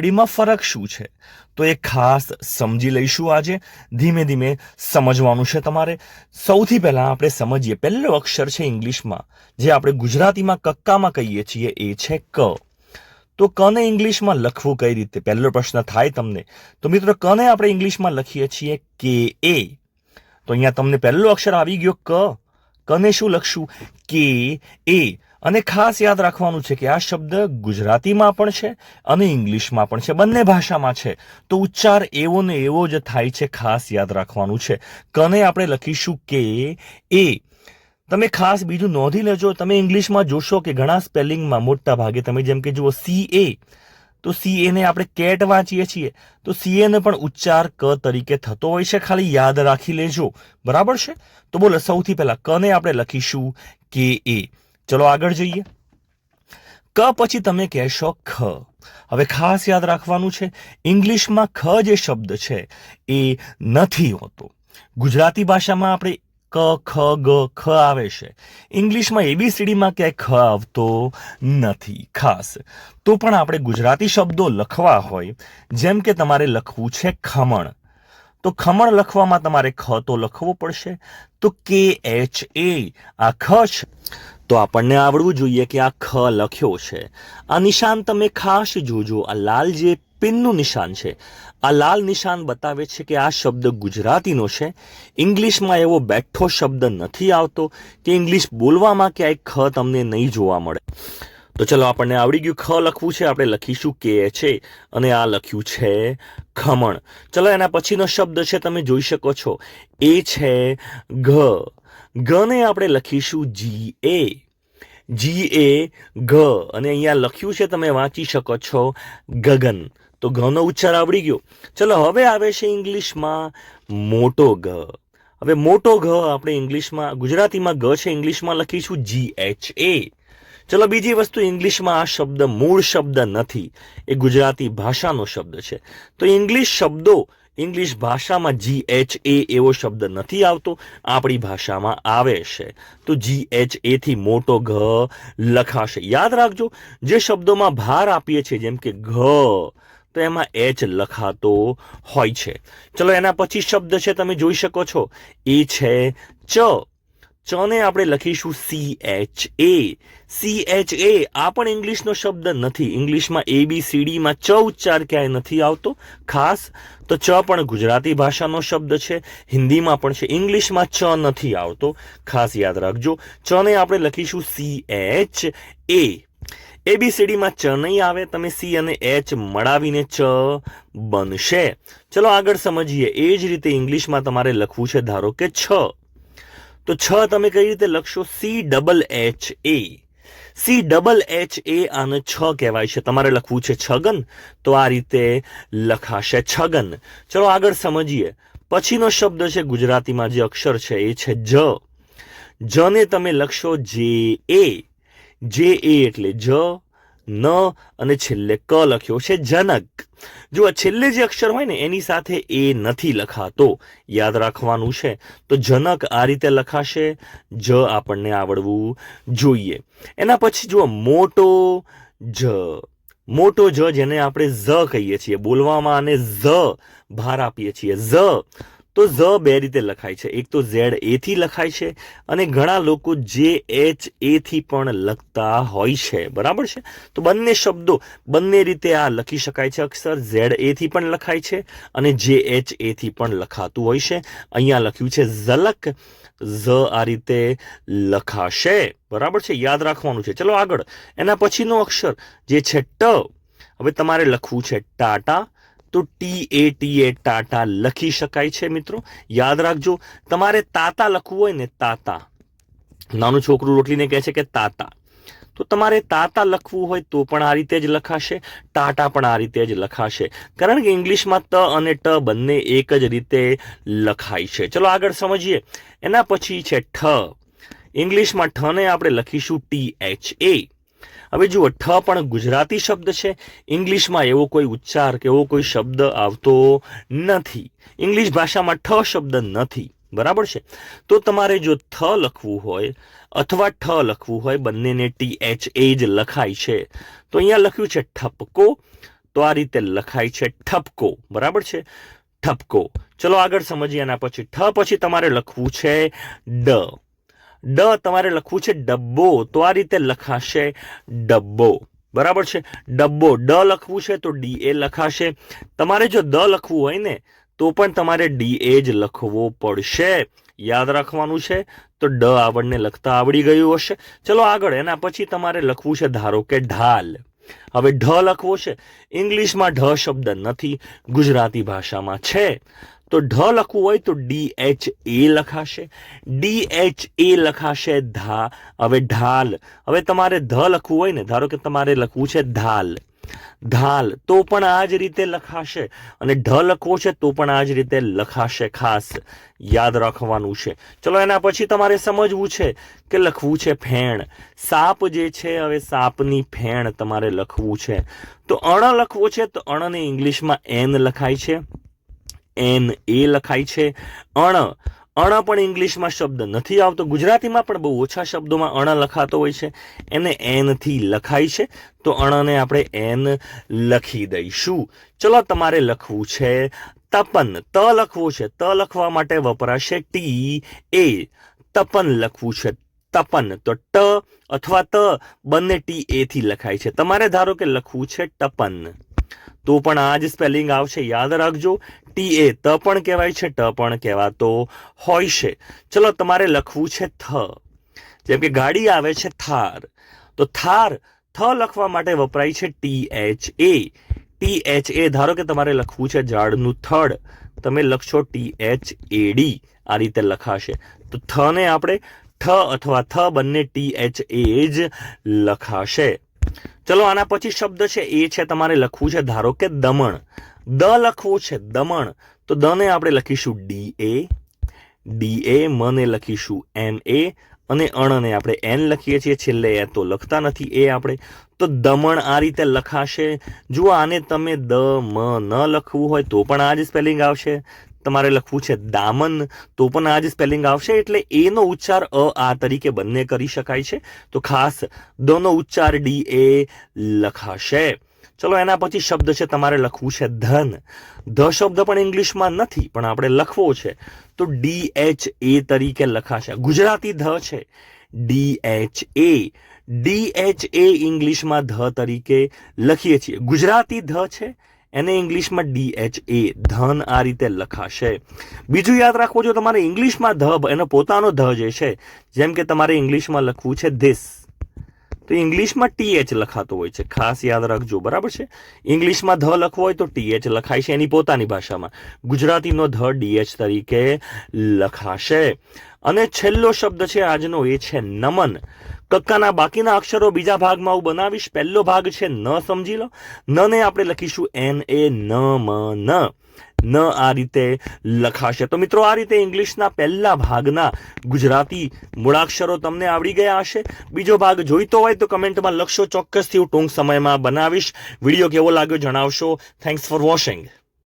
ડીમાં ફરક શું છે? તો એ ખાસ સમજી લઈશું આજે. ધીમે ધીમે સમજવાનું છે તમારે. સૌથી પહેલાં આપણે સમજીએ. પહેલો અક્ષર છે ઇંગ્લિશમાં. જે આપણે ગુજરાતીમાં કક્કામાં કહીએ છીએ એ છે ક. તો કને ઇંગ્લિશમાં લખવું કઈ રીતે? પહેલો પ્રશ્ન થાય તમને. તો મિત્રો કને આપણે ઇંગ્લિશમાં લખીએ છીએ કે એ? તો અહીંયા તમને પહેલો અક્ષર આવી ગયો ક. કને શું લખશું? કે એ. અને ખાસ યાદ રાખવાનું છે કે આ શબ્દ ગુજરાતીમાં પણ છે અને ઇંગ્લિશમાં પણ છે. બંને ભાષામાં છે. તો ઉચ્ચાર એવો ને એવો જ થાય છે ખાસ યાદ રાખવાનું છે. કને આપણે લખીશું કે એ. તમે ખાસ બીજું નોંધી લેજો. તમે ઇંગ્લિશમાં જોશો કે ઘણા સ્પેલિંગમાં મોટા ભાગે તમે જેમ કે જુઓ સી એ. તો સી એને આપણે કેટ વાંચીએ છીએ. તો સી એને પણ ઉચ્ચાર ક તરીકે થતો હોય છે. ખાલી યાદ રાખી લેજો. બરાબર છે? તો બોલો, સૌથી પહેલા કને આપણે લખીશું કે એ. ચલો આગળ જઈએ. ક પછી તમે કહેશો ખ. હવે ખાસ યાદ રાખવાનું છે, ઇંગ્લિશમાં ખ જે શબ્દ છે, એ નથી હોતો. ગુજરાતી ભાષામાં આપણે ક, ખ, ગ, ખ આવે છે. ઇંગ્લિશમાં એબીસીડીમાં ક્યાંય ખ આવતો નથી ખાસ. તો પણ આપણે ગુજરાતી શબ્દો લખવા હોય, જેમ કે તમારે લખવું છે ખમણ. તો ખમણ લખવામાં તમારે ખ તો લખવો પડશે. તો કે, એચ, એ. આ ખ છે. તો આપણને આવડવું જોઈએ કે આ ખ લખ્યો છે. આ નિશાન તમે ખાસ જોજો. આ લાલ જે પિનનું નિશાન છે, આ લાલ નિશાન બતાવે છે કે આ શબ્દ ગુજરાતીનો છે. ઇંગ્લિશમાં એવો બેઠો શબ્દ નથી આવતો કે ઇંગ્લિશ બોલવામાં ક્યાંય ખ તમને નહીં જોવા મળે. તો ચલો આપણને આવડી ગયું ખ લખવું છે. આપણે લખીશું કે છે અને આ લખ્યું છે ખમણ. ચલો એના પછીનો શબ્દ છે, તમે જોઈ શકો છો. એ છે ઘ. ગને આપણે લખીશું જી એ. જી એ ઘ. અને અહીંયા લખ્યું છે તમે વાંચી શકો છો ગગન. તો ઘનો ઉચ્ચાર આવડી ગયો. ચલો, હવે આવે છે ઇંગ્લિશમાં મોટો ઘ. હવે મોટો ઘ આપણે ઇંગ્લિશમાં, ગુજરાતીમાં ઘ છે, ઇંગ્લિશમાં લખીશું જી એચ એ. ચલો, બીજી વસ્તુ ઇંગ્લિશમાં આ શબ્દ મૂળ શબ્દ નથી. એ ગુજરાતી ભાષાનો શબ્દ છે. તો ઇંગ્લિશ શબ્દો ઇંગ્લિશ ભાષામાં જી એચ એ એવો શબ્દ નથી આવતો, આપણી ભાષામાં આવે છે. તો જી એચ એથી મોટો ઘ લખાશે. યાદ રાખજો, જે શબ્દોમાં ભાર આપીએ છીએ, જેમ કે ઘ, તો એમાં એચ લખાતો હોય છે. ચલો, એના પછી શબ્દ છે, તમે જોઈ શકો છો. એ છે ચ. ચને આપણે લખીશું C H A C H A આ પણ ઇંગ્લિશનો શબ્દ નથી. ઇંગ્લિશમાં એ બી સી ડીમાં ચ ઉચ્ચાર ક્યાંય નથી આવતો. ખાસ તો ચ પણ ગુજરાતી ભાષાનો શબ્દ છે. હિન્દીમાં પણ છે. ઇંગ્લિશમાં ચ નથી આવતો. ખાસ યાદ રાખજો. ચને આપણે લખીશું સી એચ એ એબીસીડીમાં ચ નહીં આવે. તમે સી અને એચ મળાવીને ચ બનશે. ચલો આગળ સમજીએ. એ જ રીતે ઇંગ્લિશમાં તમારે લખવું છે. ધારો કે છ. તો છ તમે કઈ રીતે લખશો? C double H A C double H A આને છ કહેવાય છે. તમારે લખવું છે છગન. તો આ રીતે લખાશે છગન. ચલો આગળ સમજીએ. પછીનો શબ્દ છે ગુજરાતીમાં જે અક્ષર છે એ છે જ. જને તમે લખશો જે એ જે એ એટલે જ. ન અને છેલ્લે ક લખ્યો છે જનક. જો આ છેલ્લે જે અક્ષર હોય ને, એની સાથે એ નથી લખાતો. યાદ રાખવાનું છે. તો જનક આ રીતે લખાશે. જ આપણને આવડવું જોઈએ. એના પછી જુઓ, મોટો જ. મોટો જ જેને આપણે ઝ કહીએ છીએ. બોલવામાં આને ઝ ભાર આપીએ છીએ. ઝ. તો ઝ બે રીતે લખાય છે. એક તો ઝેડ એથી લખાય છે અને ઘણા લોકો જે એચ એથી પણ લખતા હોય છે. બરાબર છે? તો બંને શબ્દો બંને રીતે આ લખી શકાય છે. અક્ષર ઝેડ એથી પણ લખાય છે અને જે એચ એથી પણ લખાતું હોય છે. અહીંયા લખ્યું છે ઝલક. ઝ આ રીતે લખાશે. બરાબર છે? યાદ રાખવાનું છે. ચલો આગળ. એના પછીનો અક્ષર જે છે ટ. હવે તમારે લખવું છે ટાટા. તો T A T A Tata લખી શકાય છે મિત્રો. યાદ રાખજો, તમારે તાતા લખવું હોય ને તાતા. નાનું છોકરું રોટલીને કહે છે કે તાતા. તો તમારે તાતા લખવું હોય તો પણ આ રીતે જ લખાશે, ટાટા પણ આ રીતે જ લખાશે. કારણ કે ઇંગ્લિશમાં ત અને ટ બંને એક જ રીતે લખાય છે. ચલો આગળ સમજીએ. એના પછી છે ઠ. ઇંગ્લિશમાં ઠને આપણે લખીશું ટી એચ એ. હવે જુઓ, ઠ પણ ગુજરાતી શબ્દ છે. ઇંગ્લિશમાં એવો કોઈ ઉચ્ચાર કે એવો કોઈ શબ્દ આવતો નથી. ઇંગ્લિશ ભાષામાં ઠ શબ્દ નથી. બરાબર છે? તો તમારે જો થ લખવું હોય અથવા ઠ લખવું હોય, બંનેને ટી એચ એ જ લખાય છે. તો અહીંયા લખ્યું છે ઠપકો. તો આ રીતે લખાય છે ઠપકો. બરાબર છે? ઠપકો. ચલો આગળ સમજીએ એના પછી, ઠ પછી તમારે લખવું છે ડ. ડ તમારે લખવું છે ડબ્બો. તો આ રીતે લખાશે ડબ્બો. બરાબર છે? ડબ્બો. ડ લખવું છે તો ડી એ લખાશે. તમારે જો દ લખવું હોય ને, તો પણ તમારે ડી એ જ લખવો પડશે. યાદ રાખવાનું છે? તો ડ આવડને લખતા આવડી ગયું હશે. ચલો આગળ, એના પછી તમારે લખવું છે ધારો કે ઢાલ. હવે ઢ લખવો છે. ઇંગ્લિશમાં ઢ શબ્દ નથી, ગુજરાતી ભાષામાં છે. તો ઢ લખવું હોય તો ડી એચ એ લખાશે. ડી એચ એ લખાશે ધા. હવે ઢાલ. હવે તમારે ધ લખવું હોય ને, ધારો કે તમારે લખવું છે ધાલ. ધાલ. તો પણ આ જ રીતે લખાશે. અને ઢ લખવો છે તો પણ આ જ રીતે લખાશે ખાસ. યાદ રાખવાનું છે. ચલો એના પછી તમારે સમજવું છે કે લખવું છે ફેણ. સાપ જે છે, હવે સાપની ફેણ તમારે લખવું છે. તો અણ લખવો છે, તો અણને ઇંગ્લિશમાં એન લખાય છે. એન એ લખાય છે. અણ. અણ પણ ઇંગ્લિશમાં શબ્દ નથી આવતો. ગુજરાતીમાં પણ બહુ ઓછા શબ્દોમાં અણ લખાતો હોય છે. એને એનથી લખાય છે. તો અણને આપણે એન લખી દઈશું. ચલો તમારે લખવું છે. તપન. ત લખવું છે. ત લખવા માટે વપરાશે ટી એ તપન લખવું છે. તપન. તો ટ અથવા ત બંને ટી એથી લખાય છે. તમારે ધારો કે લખવું છે ટપન તો પણ આ જ સ્પેલિંગ આવશે. યાદ રાખજો, ટી એ ત પણ કહેવાય છે, ટ પણ કહેવાતો હોય છે. ચલો, તમારે લખવું છે થ. જેમ કે ગાડી આવે છે થાર. તો થાર, થ લખવા માટે વપરાય છે T H A. T H A, ધારો કે તમારે લખવું છે ઝાડનું થડ. તમે લખશો ટી એચ એ ડી. આ રીતે લખાશે. તો થ ને આપણે ઠ અથવા થ બંને ટી એચ એ જ લખાશે. ચલો, આના પછી શબ્દ છે, એ છે તમારે લખવું છે, ધારો કે દમણ. દ લખવું છે, દમણ. તો દ ને આપણે લખીશું ડી એ ડી એ મને લખીશું એમ એ અને અણને આપણે એન લખીએ છીએ, છેલ્લે એ તો લખતા નથી એ આપણે. તો દમણ આ રીતે લખાશે. જુઓ, આને તમે દ, મ ન લખવું હોય તો પણ આ જ સ્પેલિંગ આવશે. તમારે લખવું છે દામન. તો પણ આ જ સ્પેલિંગ આવશે એટલે એનો ઉચ્ચાર અ આ તરીકે બંને કરી શકાય છે. તો ખાસ દનો ઉચ્ચાર ડી એ લખાશે. ચલો એના પછી શબ્દ છે તમારે લખવું છે ધન. ધ શબ્દ પણ ઇંગ્લિશમાં નથી, પણ આપણે લખવો છે. તો ડી એચ એ તરીકે લખાશે. ગુજરાતી ધ છે. D H A. D H A ઇંગ્લિશમાં ધ તરીકે લખીએ છીએ. ગુજરાતી ધ છે એને ઇંગ્લિશમાં ડી એચ એ ધન આ રીતે લખાશે. બીજું યાદ રાખવું જો તમારે ઇંગ્લિશમાં ધ, એનો પોતાનો ધ જે છે, જેમ કે તમારે ઇંગ્લિશમાં લખવું છે ધીસ તો ઇંગ્લિશમાં ટીએચ લખાતો હોય છે. ખાસ યાદ રાખજો, બરાબર છે? ઇંગ્લિશમાં ધ લખવો હોય તો ટીએચ લખાય છે એની પોતાની ભાષામાં. ગુજરાતીનો ધ ડીએચ તરીકે લખાશે. અને છેલ્લો શબ્દ છે આજનો, એ છે નમન. કક્કાના બાકીના અક્ષરો બીજા ભાગમાં હું બનાવીશ. પહેલો ભાગ છે ન સમજી લો. ન ને આપણે લખીશું એન એ ન મ ન. ન આ રીતે લખાશે. તો મિત્રો, આ રીતે ઇંગ્લિશના પહેલા ભાગના ગુજરાતી મૂળાક્ષરો તમને આવડી ગયા હશે. બીજો ભાગ જોઈતો હોય તો કમેન્ટમાં લખશો, ચોક્કસથી હું ટૂંક સમયમાં બનાવીશ. વીડિયો કેવો લાગ્યો જણાવશો. Thanks for watching